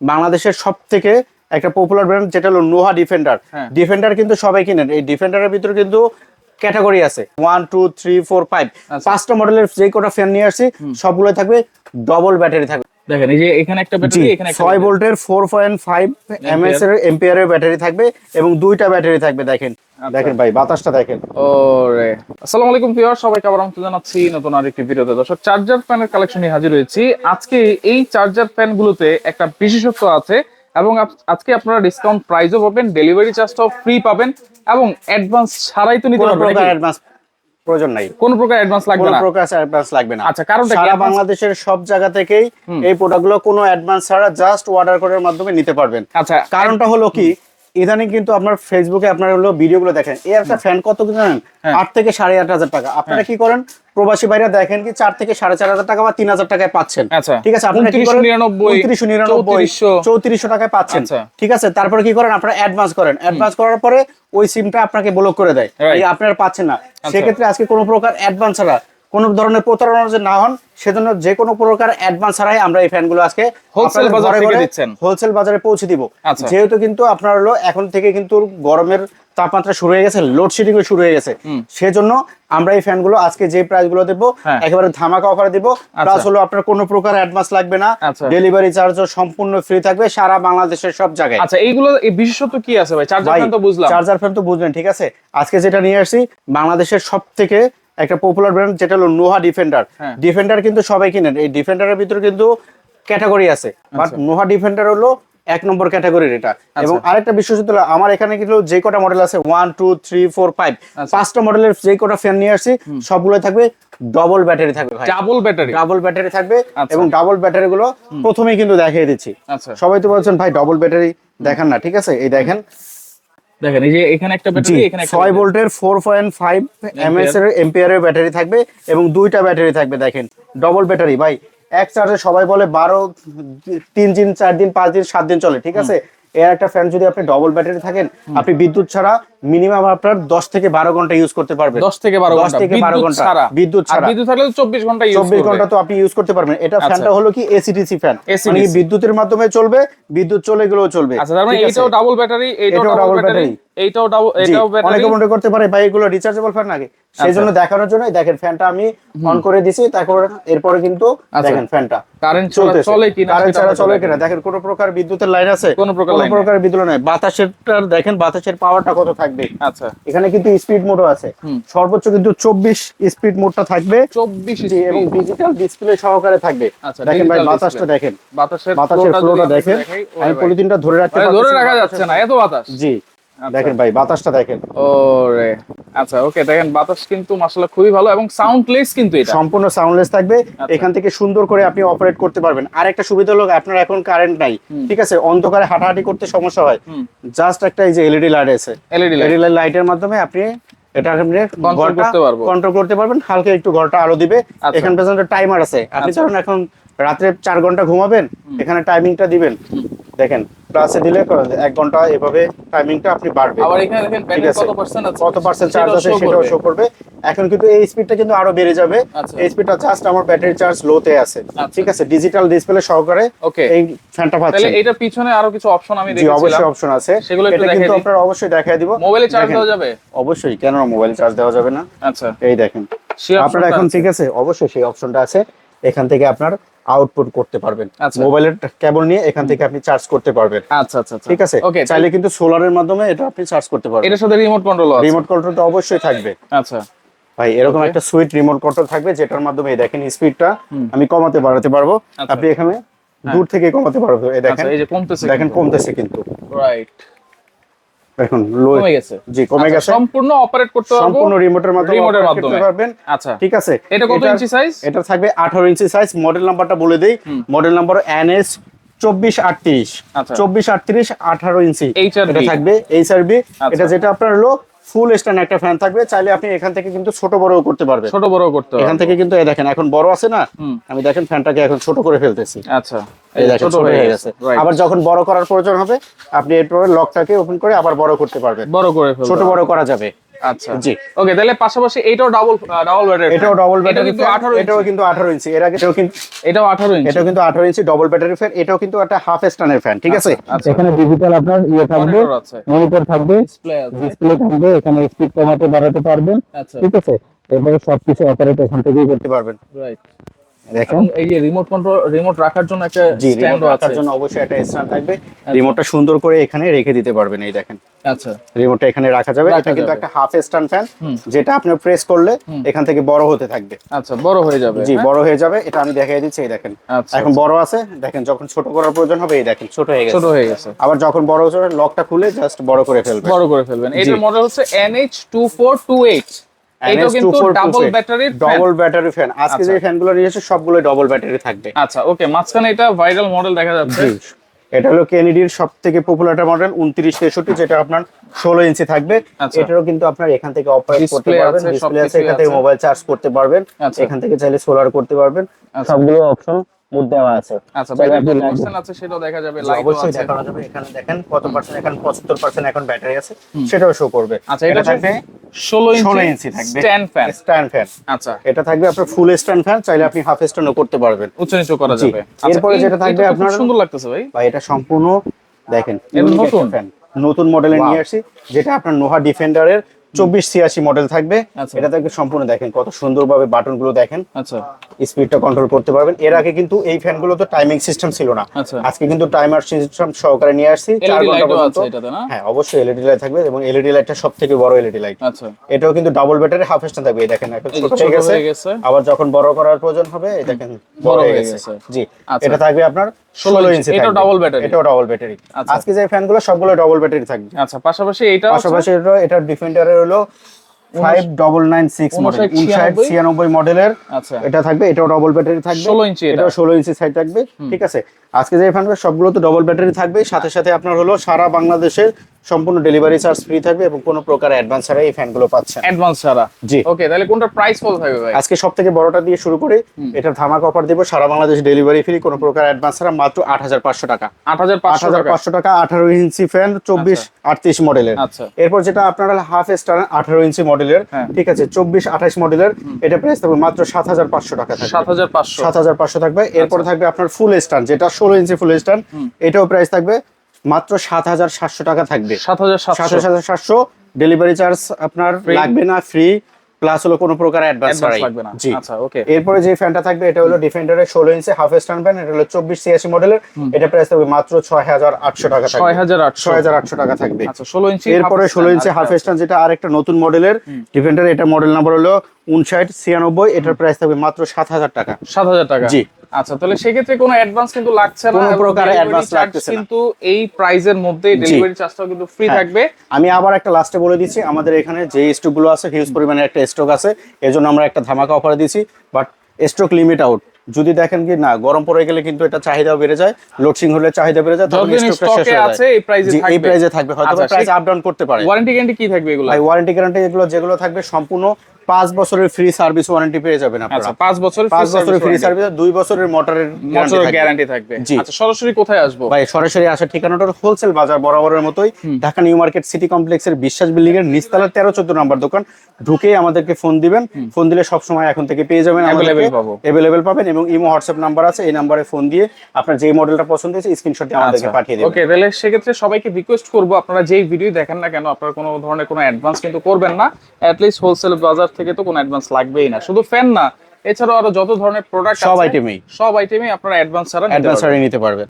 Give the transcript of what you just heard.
বাংলাদেশের সব থেকে একটা পপুলার ব্র্যান্ড যেটা হলো নোহা ডিফেন্ডার হ্যাঁ। ডিফেন্ডার কিন্তু সবাই কিনেন। এই ডিফেন্ডারের ভিতরে কিন্তু ক্যাটাগরি আছে। One two three four five. পাঁচটা মডেলের যে কটা ফ্যান নিয়ে আসছি সবগুলো থাকবে ডবল ব্যাটারি থাকবে। দেখেন এই যে এখানে একটা ব্যাটারি এখানে একটা ছয় ভোল্টের ফোর পয়েন্ট ফাইভ এমএস এর এম্পিয়ারের ব্যাটারি থাকবে এবং দুইটা ব্যাটারি থাকবে দেখেন। আচ্ছা। দেখেন ভাই বাতাসটা দেখেন। ওরে। আসসালামু আলাইকুম ভিউয়ার সবাইকে আবার আমন্ত্রণ জানাচ্ছি নতুন আরেকটি ভিডিওতে। দর্শক চার্জার ফ্যানের কালেকশন নিয়ে হাজির হয়েছি। আজকে এই চার্জার ফ্যান গুলোতে একটা বিশেষত্ব আছে এবং আজকে আপনারা ডিসকাউন্ট প্রাইসও পাবেন ডেলিভারি চার্জটাও ফ্রি পাবেন এবং অ্যাডভান্স ছাড়াই তো নিতে পারবেন অ্যাডভান্স প্রয়োজন নাই। কোন প্রকার অ্যাডভান্স লাগবে কোনো কোন প্রকার অ্যাডভান্স লাগবে না। আচ্ছা, কারণটা কি? সারা বাংলাদেশের সব জায়গা থেকেই এই প্রোডাক্টগুলো কোনো অ্যাডভান্স ছাড়া জাস্ট অর্ডার করার মাধ্যমে নিতে পারবেন। আচ্ছা কারণটা হলো কি? ইদানিং কিন্তু আপনার ফেসবুকে আপনার হলো ভিডিওগুলো দেখেন। এই একটা ফ্যান কত জানেন? হ্যাঁ। আট থেকে সাড়ে আট হাজার টাকা। আপনারা কি করেন? প্রবাসী বাইরে দেখেন কি চার থেকে সাড়ে চার হাজার টাকা বা তিন হাজার টাকায় পাচ্ছেন। আচ্ছা। ঠিক আছে আপনারা কি 29, করেন 99, উনত্রিশশো নিরানব্বই চৌত্রিশশো। টাকায় পাচ্ছেন। আচ্ছা। ঠিক আছে তারপরে কি করেন? আপনারা অ্যাডভান্স করেন। অ্যাডভান্স করার পরে ওই সিমটা আপনাকে ব্লক করে দেয়। এই আপনারা পাচ্ছেন না। আচ্ছা। সেক্ষেত্রে আজকে কোনো প্রকার অ্যাডভান্স ছাড়া কোনো ধরনের প্রতারণা যে না হন সেজন্য যে কোনো প্রকার অ্যাডভান্স ছাড়াই আমরা এই ফ্যানগুলো আজকে হোলসেল বাজারে দিচ্ছেন। হোলসেল বাজারে পৌঁছে দিব। আচ্ছা। যেহেতু কিন্তু আপনার হলো এখন থেকে কিন্তু গরমের তাপমাত্রা শুরু হয়ে গেছে লোডশেডিং শুরু হয়ে গেছে। সেজন্য আমরা এই ফ্যানগুলো আজকে যে প্রাইসগুলো দেবো হ্যাঁ। একেবারে ধামাকা অফার দিব। প্লাস হলো আপনার কোনো প্রকার অ্যাডভান্স লাগবে না। আচ্ছা। ডেলিভারি চার্জও সম্পূর্ণ ফ্রি থাকবে সারা বাংলাদেশের সব জায়গায়। আচ্ছা এইগুলো এই বিশেষত্ব কি আছে ভাই? চার্জার ফ্যান তো বুঝলাম। চার্জার ফ্যান তো বুঝলেন ঠিক আছে? আজকে যেটা নিয়ে আসছি বাংলাদেশের সব থেকে একটা পপুলার ব্র্যান্ড যেটা হলো নোহা ডিফেন্ডার। ডিফেন্ডার কিন্তু সবাই কিনেন। এই ডিফেন্ডারের ভিতরে কিন্তু ক্যাটাগরি আছে। বাট আচ্ছা। নোহা ডিফেন্ডার হলো এক নম্বর ক্যাটাগরির এটা। এবং আরেকটা বিশেষত হলো আমার এখানে কিন্তু যে কটা মডেল আছে one two three four five আচ্ছা। পাঁচটা মডেলের যে কটা ফ্যান নিয়ে আসছি সবগুলো থাকবে ডবল ব্যাটারি থাকবে ভাই। ডাবল ব্যাটারি ডাবল ব্যাটারি থাকবে আচ্ছা। এবং ডাবল ব্যাটারি গুলো প্রথমেই কিন্তু দেখিয়ে দিচ্ছি। আচ্ছা। সবাই তো বলছেন ভাই ডবল ব্যাটারি দেখান না ঠিক আছে? এই দেখেন দেখেন এই যে এখানে একটা ব্যাটারি এখানে একটা ছয় ভোল্টের ফোর পয়েন্ট ফাইভ এমএস এর এম্পিয়ারের ব্যাটারি থাকবে এবং দুইটা ব্যাটারি থাকবে দেখেন। ডবল ব্যাটারি ভাই। এক চার্জে সবাই বলে বারো তিন দিন চার দিন পাঁচ দিন সাত দিন চলে ঠিক আছে? এর একটা ফ্যান যদি আপনি ডবল ব্যাটারি থাকেন আপনি বিদ্যুৎ ছাড়া মিনিমাম আপনার দশ থেকে বারো ঘণ্টা ইউজ করতে পারবেন। 10 থেকে 12 দশ থেকে বারো ঘণ্টা। বিদ্যুৎ ছাড়া। বিদ্যুৎ থাকলে 24 ঘণ্টা চব্বিশ ঘণ্টা তো আপনি ইউজ করতে পারবেন। এটা আচ্ছা। ফ্যানটা হলো কি এসিডিসি ফ্যান মানে বিদ্যুতের মাধ্যমে চলবে বিদ্যুৎ চলে গেলেও চলবে। আচ্ছা তার মানে ঠিক এইটাও ডাবল ব্যাটারি এইটাও এটাও ডাবল ব্যাটারি এইটাও ডাবল এটাও ব্যাটারি অনেকে মনে করতে পারে ভাই এগুলো রিচার্জেবল ফ্যান নাকি? সেই জন্য দেখানোর জন্য দেখেন ফ্যানটা আমি অন করে দিছি তারপর এরপরে কিন্তু আচ্ছা। দেখেন ফ্যানটা কারেন্ট চলতেছে। চলে কিনা কারেন্ট ছাড়া চলে কিনা। দেখেন কোনো প্রকার বিদ্যুতের লাইন আছে কোনো প্রকার বিদ্যুৎ নাই। বাতাসেরটার দেখেন বাতাসের পাওয়ারটা কত থাকবে। আচ্ছা। এখানে কিন্তু স্পিড মোডও আছে। সর্বোচ্চ কিন্তু চব্বিশ স্পিড মোডটা থাকবে। চব্বিশ এবং ডিজিটাল ডিসপ্লে সহকারে থাকবে। আচ্ছা, দেখেন ভাই বাতাসটা দেখেন। বাতাসের বাতাসের ফ্লোটা দেখেন। আমি পলিথিনটা ধরে রাখতে ধরে রাখা যাচ্ছে না এত বাতাস। জি। দেখেন ভাই বাতাসটা দেখেন। ওরে। আচ্ছা ওকে দেখেন বাতাস কিন্তু মাশাআল্লাহ খুবই ভালো এবং সাউন্ডলেস কিন্তু এটা। সম্পূর্ণ সাউন্ডলেস থাকবে। এখান থেকে সুন্দর করে আপনি অপারেট করতে পারবেন। আর একটা সুবিধা হলো আপনার এখন কারেন্ট নাই। ঠিক আছে? অন্ধকারে হাঁটাহাঁটি করতে সমস্যা হয়। জাস্ট একটা এই যে এলইডি লাইট আছে। এলইডি লাইট এলইডি লাইটের মাধ্যমে আপনি এটা আপনি Control করতে পারব। কন্ট্রোল করতে পারবেন। হালকা একটু ঘরটা আলো দিবে। আচ্ছা। এখান পর্যন্ত টাইমার আছে। আপনি যখন এখন রাত্রে চার ঘণ্টা ঘুমাবেন। এখানে টাইমিংটা দিবেন। দেখেন। প্লাসে দিলে এক ঘণ্টা এভাবে টাইমিংটা আপনি বাড়বে। আবার এখানে দেখেন ব্যাটারি কত পার্সেন্ট আছে? কত পার্সেন্ট চার্জ আছে সেটাও শো করবে। এখন কিন্তু এই স্পিডটা কিন্তু আরও বেড়ে যাবে। আচ্ছা। এই স্পিডটা জাস্ট আমার ব্যাটারি চার্জ লোতে আছে। ঠিক আছে? ডিজিটাল ডিসপ্লে সহকারে. এই ফ্যানটা তাহলে পাচ্ছেন। এটার পিছনে আরও কিছু অপশন আমি দেখেছিলাম। অবশ্যই অপশন আছে। সেগুলো একটু এটা কিন্তু। আপনারা অবশ্যই দেখায় দিব। মোবাইলে চার্জ দেওয়া যাবে? অবশ্যই কেন মোবাইল চার্জ দেওয়া যাবে না। আচ্ছা। এই দেখেন। আপনারা এখন ঠিক আছে? অবশ্যই সেই অপশনটা আছে। এখান থেকে আপনার আউটপুট করতে পারবেন। আচ্ছা। মোবাইলের কেবল নিয়ে এখান থেকে আপনি চার্জ করতে পারবেন। আচ্ছা আচ্ছা আচ্ছা। ঠিক আছে? ওকে চাইলে কিন্তু সোলারের মাধ্যমে এটা আপনি চার্জ করতে পারবেন। এটার সাথে রিমোট কন্ট্রোল আছে। রিমোট কন্ট্রোল তো অবশ্যই থাকবে। আচ্ছা। ভাই এরকম একটা সুইট রিমোট কন্ট্রোল থাকবে যেটার মাধ্যমে দেখেন স্পিডটা আমি কমাতে বাড়াতে পারব। আচ্ছা। আপনি এখানে দূর থেকে কমাতে পারব এই দেখেন। এই যে কমতেছে দেখেন কমতেছে কিন্তু। রাইট দেখুন লো কমে গেছে। জি কমে আচ্ছা, গেছে। সম্পূর্ণ অপারেট করতে পারব সম্পূর্ণ রিমোটের মাধ্যমে রিমোটের মাধ্যমে। পারবেন। আচ্ছা। ঠিক আছে? এটা কত ইঞ্চি সাইজ এটা থাকবে আঠারো ইঞ্চি সাইজ মডেল নাম্বারটা বলে দেই। মডেল নাম্বার এনএস চব্বিশ আটত্রিশ। আচ্ছা। চব্বিশ আটত্রিশ আঠারো ইঞ্চি এটা থাকবে এইচ আর বি আচ্ছা। এটা যেটা আপনার হলো ফুল স্ট্যান্ড একটা ফ্যান থাকবে চাইলে আপনি এখান থেকে কিন্তু ছোট বড়ও করতে পারবেন। ছোট বড় করতে এখান থেকে কিন্তু এই দেখেন এখন বড় আছে না আমি দেখেন ফ্যানটাকে এখন ছোট করে ফেলতেছি। আচ্ছা এই দেখেন ছোট হয়ে গেছে। আবার যখন বড় করার প্রয়োজন হবে আপনি এরপরে লকটাকে ওপেন করে আবার বড় করতে পারবেন। বড় করে ছোট বড় করা যাবে। আচ্ছা। জি। ওকে তাহলে পাশাপাশি এটাও ডাবল ডাবল ব্যাটারি এটাও ডবল ব্যাটারি কিন্তু 18 এটাও কিন্তু আঠারো ইঞ্চি এর আগে এটাও কিন্তু এটাও 18 ইঞ্চি এটাও কিন্তু আঠারো ইঞ্চি ডবল ব্যাটারি ফ্যান এটাও কিন্তু একটা হাফ স্টানের ফ্যান ঠিক আছে? আচ্ছা। এখানে ডিজিটাল আপনার ইয়ে থাকবে মনিটর থাকবে ডিসপ্লে থাকবে এখানে স্পিড কমাতে বাড়াতে পারবেন আচ্ছা। ঠিক আছে? এরপরে সবকিছু অপারেট এখান থেকেই করতে করতে পারবেন। রাইট দেখেন। এই যে রিমোট কন্ট্রোল রিমোট রাখার জন্য একটা আছে রাখার জন্য অবশ্যই একটা স্ট্যান্ড থাকবে। রিমোটটা সুন্দর করে এখানে রেখে দিতে পারবেন এই দেখেন। আচ্ছা। রিমোটটা এখানে রাখা যাবে। এটা কিন্তু একটা হাফ স্ট্যান্ড ফ্যান যেটা আপনি প্রেস করলে এখান থেকে বড় হতে থাকবে। আচ্ছা বড় হয়ে যাবে জি হ্যাঁ? বড় হয়ে যাবে। এটা আমি দেখাই দিচ্ছি এই দেখেন। আচ্ছা এখন বড় আছে দেখেন যখন ছোট করার প্রয়োজন হবে এই দেখেন ছোট হয়ে গেছে। ছোট হয়ে গেছে। আবার যখন বড় হচ্ছে লকটা খুলে জাস্ট বড় করে ফেলবে বড় করে ফেলবেন। এটার মডেল হচ্ছে NH2428 এটাও কিন্তু ডাবল ব্যাটারির ডবল ব্যাটারি ফ্যান আজকে আচ্ছা। যে ফ্যানগুলো নিয়েছে সবগুলো ডবল ব্যাটারি থাকবে আচ্ছা ওকে মাঝখানে এটা ভাইরাল মডেল দেখা যাচ্ছে। এটা হলো কেনেডির সব থেকে পপুলার মডেল উনত্রিশ তেষট্টি যেটা আপনার ষোলো ইঞ্চি থাকবে আচ্ছা। এটারও কিন্তু আপনার এখান থেকে অপারেট করতে পারবেন ডিসপ্লে আছে এখান থেকে মোবাইল চার্জ করতে পারবেন আচ্ছা। এখান থেকে চাইলে সোলার করতে পারবেন। সবগুলো অপশন মুড দেওয়া আছে। আচ্ছা ব্যাটারি আপনি কত লাগবে। পার্সেন্ট আছে সেটাও দেখা যাবে জি, অবশ্যই দেখানো যাবে। এখানে দেখেন কত পার্সেন্ট এখন পঁচাত্তর পার্সেন্ট এখন ব্যাটারি আছে। সেটাও শো করবে। আচ্ছা এটা থাকবে 16 ইঞ্চি 16 ইঞ্চি থাকবে। স্ট্যান্ড ফ্যান স্ট্যান্ড ফ্যান আচ্ছা। এটা থাকবে আপনার ফুল স্ট্যান্ড ফ্যান চাইলে আপনি হাফ স্ট্যান্ডও করতে পারবেন। উচ্চ নিচু করা যাবে। আচ্ছা, এরপরে যেটা থাকবে আপনার- সুন্দর লাগতেছে ভাই। বা এটা সম্পূর্ণ দেখেন এটা নতুন? নতুন মডেলে নিয়ে আসছি যেটা আপনার নোহা ডিফেন্ডারের চব্বিশ ছিয়াশি মডেল থাকবে। আচ্ছা। এটা থাকবে সম্পূর্ণ দেখেন কত সুন্দরভাবে বাটনগুলো দেখেন। আচ্ছা। স্পিডটা কন্ট্রোল করতে পারবেন। এর আগে কিন্তু এই ফ্যানগুলো তো টাইমিং সিস্টেম ছিল না। আচ্ছা। আজকে কিন্তু টাইমার সিস্টেম সহকারে নিয়ে আসছি চার ঘণ্টা পর্যন্ত। হ্যাঁ অবশ্যই এলইডি লাইট থাকবে এবং এলইডি লাইটটা সব থেকে বড় এলইডি লাইট আচ্ছা। এটাও কিন্তু ডাবল ব্যাটারি হাফ স্ট্যান্ড থাকবে। এই দেখেন ছোট হয়ে গেছে। আবার যখন বড় করার প্রয়োজন হবে এই দেখেন বড় হয়ে গেছে। জি আচ্ছা। এটা থাকবে আপনার ষোলো ইঞ্চি। ইঞ্চি এটাও ডাবল ব্যাটারি আচ্ছা। আজকে যে ফ্যানগুলো সবগুলো ডাবল ব্যাটারি থাকবে। আচ্ছা পাশাপাশি আছে? পাশাপাশি এটা এটা ডিফেন্ডারের হলো five double nine six model 59, উনষাট ছিয়ানব্বই? মডেলের আচ্ছা। এটা থাকবে এটাও ডবল ব্যাটারি থাকবে। 16 ইঞ্চি এটাও ষোলো ইঞ্চি সাইড থাকবে। ঠিক আছে? আজকে যে ফ্যান সবগুলো তো ডবল ব্যাটারি থাকবে সাথে সাথে আপনার হলো সারা বাংলাদেশে সম্পূর্ণ ডেলিভারি চার্জ ফ্রি থাকবে এবং কোনো প্রকার অ্যাডভান্স ছাড়া এই ফ্যানগুলো পাচ্ছেন। অ্যাডভান্স ছাড়া? জি। ওকে তাহলে কোনটা প্রাইস কত থাকবে ভাই? আজকে সব থেকে বড়টা দিয়ে শুরু করে। এটা ধামাক অফার দিব সারা বাংলাদেশ ডেলিভারি ফ্রি কোনো প্রকার অ্যাডভান্স ছাড়া মাত্র আট হাজার পাঁচশো টাকা। 8500 টাকা? পাঁচশো টাকা আঠারো ইঞ্চি ফ্যান চব্বিশ আটত্রিশ মডেলের আচ্ছা। এরপর যেটা আপনার হাফ স্টার আঠারো ইঞ্চি মডেলের হ্যাঁ। ঠিক আছে চব্বিশ আঠাশ মডেলের এটা প্রাইস থাকবে মাত্র সাত হাজার পাঁচশো টাকা থাকবে। 7500 সাত হাজার পাঁচশো থাকবে। এরপর থাকবে আপনার ফুল স্টান যেটা ষোলো ইঞ্চি ফুল স্টান এটাও প্রাইস থাকবে মাত্র সাত হাজার সাতশো টাকা থাকবে। সাত 7700 হাজার সাতশো। ডেলিভারি চার্জ আপনার লাগবে না ফ্রি প্লাস হলো কোনো প্রকার অ্যাডভান্স লাগবে না। জি। আচ্ছা ওকে এরপরে যে ফ্যানটা থাকবে এটা হলো ডিফেন্ডারের ষোলো ইঞ্চি হাফ স্ট্যান্ড ফ্যান এটা হলো চব্বিশ ছিয়াশি মডেলের এটা প্রাইস থাকবে মাত্র ছয় হাজার আটশো টাকা থাকবে। 6800 ছয় হাজার আটশো টাকা থাকবে। আচ্ছা 16 ইঞ্চি এরপরে half ষোলো ইঞ্চি হাফ। স্ট্যান্ড যেটা আরেকটা নতুন মডেলের ডিফেন্ডার এটা মডেল নাম্বার হলো উনষাট ছিয়ানব্বই এটার প্রাইস থাকবে মাত্র সাত হাজার টাকা। 7000 টাকা। জি। আচ্ছা তাহলে সেক্ষেত্রে কোনো অ্যাডভান্স কিন্তু লাগছে না কোনো প্রকার লাগতেছে না। কিন্তু এই প্রাইজের মধ্যে ডেলিভারি চার্জটাও কিন্তু ফ্রি হ্যাঁ। থাকবে। আমি আবার একটা লাস্টে বলে দিচ্ছি আমাদের এখানে যে স্টকগুলো আছে হিউজ পরিমাণে একটা স্টক আছে এজন্য আমরা একটা ধামাকা অফার দিচ্ছি বাট স্টক লিমিট আউট যদি দেখেন কি না গরম পড়ে গেলে কিন্তু এটা চাহিদা বেড়ে যায় লোডশিং হলে চাহিদা বেড়ে যায় তখন স্টকটা শেষ হয়ে যায়। এই প্রাইজে জি, এই থাকবে। প্রাইজে থাকবে হয়তো প্রাইস আপ ডাউন করতে পারে। ওয়ারেন্টি গ্যারান্টি কি থাকবে এগুলো? ভাই ওয়ারেন্টি গ্যারান্টি এগুলো যেগুলো থাকবে সম্পূর্ণ পাঁচ বছরের ফ্রি সার্ভিস ওয়ারেন্টি পেয়ে যাবেন আচ্ছা আপনারা 5 বছরের পাঁচ বছরের ফ্রি সার্ভিস দুই বছরের মোটরের মোটর গ্যারান্টি থাকবে। আচ্ছা সরাসরি কোথায় আসব? ভাই সরাসরি আসার ঠিকানাটা হোলসেল বাজার বরাবরের মতোই ঢাকা নিউ মার্কেট সিটি কমপ্লেক্সের বিশ্বাস বিল্ডিং এর নিচতলার তেরো চোদ্দ নাম্বার দোকান। ঢুকেই আমাদেরকে ফোন দিবেন। ফোন দিলে সব সময় এখন থেকে পেয়ে যাবেন Available পাবো। অ্যাভেলেবেল পাবেন এবং ইমো হোয়াটসঅ্যাপ নাম্বার আছে এই নাম্বারে ফোন দিয়ে আপনার যে মডেলটা পছন্দ হয়েছে স্ক্রিনশট দিয়ে আমাদেরকে পাঠিয়ে দেবেন। ওকে তাহলে সেক্ষেত্রে সবাইকে রিকোয়েস্ট করব আপনারা যেই ভিডিও দেখেন না কেন আপনারা কোনো ধরনের কোনো অ্যাডভান্স কিন্তু করবেন না। অ্যাটলিস্ট হোলসেল বাজার থেকে তো কোনো অ্যাডভান্স লাগবেই না। শুধু ফ্যান না এছাড়াও আরও যত ধরনের প্রোডাক্ট সব আইটেমই সব আইটেমই আপনারা অ্যাডভান্স ছাড়া অ্যাডভান্স পারবেন। নিতে পারবেন।